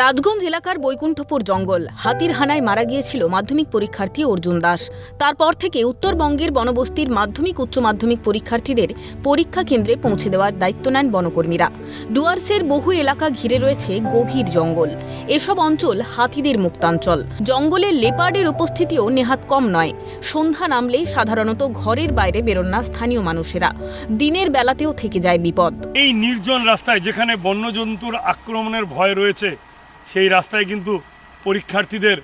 রাজগঞ্জ এলাকার বৈকুণ্ঠপুর জঙ্গল হাতির হানায় মারা গিয়েছিল মাধ্যমিক পরীক্ষার্থী অর্জুন দাস। তারপর থেকে উত্তরবঙ্গের বনবস্তির মাধ্যমিক, উচ্চ মাধ্যমিক পরীক্ষার্থীদের পরীক্ষা কেন্দ্রে পৌঁছে দেওয়ার দায়িত্ব নেন বনকর্মীরা। ডুয়ার্সের বহু এলাকা ঘিরে রয়েছে গভীর জঙ্গল। এসব অঞ্চল হাতিদের মুক্তাঞ্চল। জঙ্গলে লেপার্ডের উপস্থিতিও নেহাত কম নয়। সন্ধ্যা নামলেই সাধারণত ঘরের বাইরে বেরোন না স্থানীয় মানুষেরা। দিনের বেলাতেও থেকে যায় বিপদ। এই নির্জন রাস্তায় যেখানে বন্যজন্তুর আক্রমণের ভয় রয়েছে সেই রাস্তায় কিন্তু পরীক্ষার্থীদের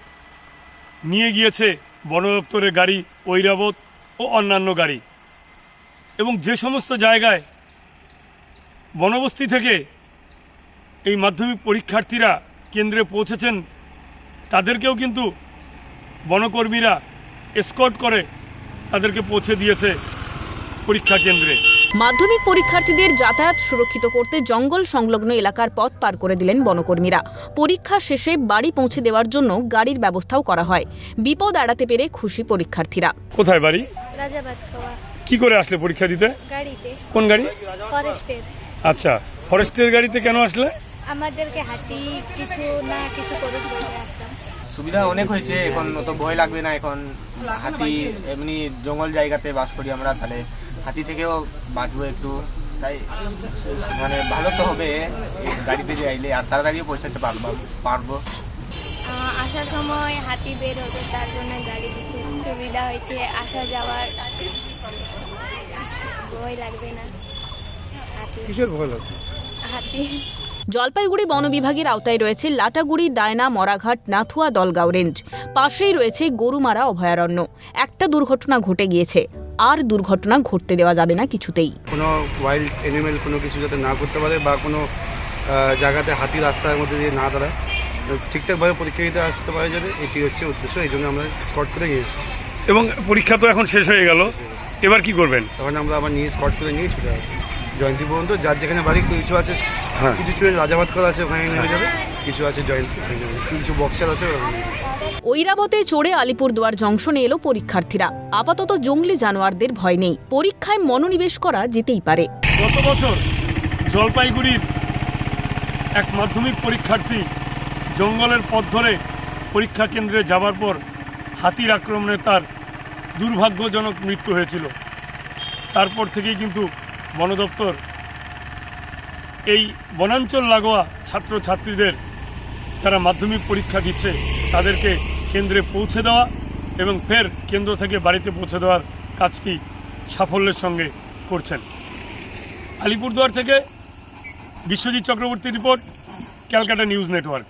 নিয়ে গিয়েছে বন দপ্তরের গাড়ি, ঐরাবত ও অন্যান্য গাড়ি। এবং যে সমস্ত জায়গায় বনবস্তি থেকে এই মাধ্যমিক পরীক্ষার্থীরা কেন্দ্রে পৌঁছেছেন, তাদেরকেও কিন্তু বনকর্মীরা এসকর্ট করে তাদেরকে পৌঁছে দিয়েছে পরীক্ষা কেন্দ্রে। মাধ্যমিক পরীক্ষার্থীদের যাতায়াত সুরক্ষিত করতে জঙ্গল সংলগ্ন এলাকার পথ পার করে দিলেন বনকর্মীরা। পরীক্ষা শেষে বাড়ি পৌঁছে দেওয়ার জন্য গাড়ির ব্যবস্থাও করা হয়। বিপদ এড়াতে পেরে খুশি পরীক্ষার্থীরা। কোথায় বাড়ি? কি করে আসলে পরীক্ষা দিতে? গাড়িতে। কোন গাড়ি? ফরেস্টের। আচ্ছা ফরেস্টের গাড়িতে কেন আসলে? আমাদেরকে হাতি কিছু না কিছু করে ধরে আসতাম সুবিধা অনেক হয়েছে এখন অত ভয় লাগবে না এখন হাতি এমনি জঙ্গল জায়গাতে বাস করি আমরা তাহলে হাতি থেকেও বাঁচবো একটু। তাই মানে ভালো তো হবে গাড়িতে যে আইলে আর তাড়াতাড়িও পৌঁছাতে পারব পারব। আসার সময় হাতি বের হবে তার জন্য গাড়ি দিচ্ছে সুবিধা হয়েছে আসা যাওয়ার ভয় লাগবে না। কিসের ভয় লাগবে? হাতি। জলপাইগুড়ি বন বিভাগের আওতায় রয়েছে লাটাগুড়ি ডায়না মরাঘাট নাথুয়া দলগাঁও রেঞ্জ। পাশেই রয়েছে গরুমারা অভয়ারণ্য। একটা দুর্ঘটনা ঘটে গিয়েছে। আর দুর্ঘটনা ঘটতে দেওয়া যাবে না কিছুতেই। কোনো ওয়াইল্ড এনিমেল কোনো কিছু যাতে না করতে পারে বা কোনো জায়গাতে হাতি রাস্তার মধ্যে দিয়ে না দাঁড়ায় ঠিকঠাকভাবে পরীক্ষা দিতে আসতে পারে যাতে এটি হচ্ছে উদ্দেশ্য এই জন্য আমরা স্কট করে নিয়ে এসেছি। এবং পরীক্ষা তো এখন শেষ হয়ে গেল এবার কি করবেন? তখন আমরা আবার নিয়ে স্কট করে নিয়ে ছুটে আসব। জয়ন্তী পর্যন্ত যার যেখানে বাড়ি কিছু আছে হ্যাঁ। কিছু স্টুডেন্ট রাজাবাদ করা আছে ওখানে নেমে যাবে। কিছু আছে জয়ন্তী। কিছু বক্সার আছে ঐরাবতে চড়ে আলিপুরদুয়ার জংশনে এলো পরীক্ষার্থীরা। আপাতত জঙ্গলি জানোয়ারদের ভয় নেই। পরীক্ষায় মনোনিবেশ করা যেতেই পারে। গত বছর জলপাইগুড়ির এক মাধ্যমিক পরীক্ষার্থী জঙ্গলের পথ ধরে পরীক্ষা কেন্দ্রে যাবার পর হাতির আক্রমণে তার দুর্ভাগ্যজনক মৃত্যু হয়েছিল। তারপর থেকেই কিন্তু বন দপ্তর এই বনাঞ্চল লাগোয়া ছাত্রছাত্রীদের যারা মাধ্যমিক পরীক্ষা দিচ্ছে, তাদেরকে কেন্দ্রে পৌঁছে দেওয়া এবং ফের কেন্দ্র থেকে বাড়িতে পৌঁছে দেওয়ার কাজটি সাফল্যের সঙ্গে করছেন। আলিপুরদুয়ার থেকে Biswajit Chakraborty report, Calcutta news network.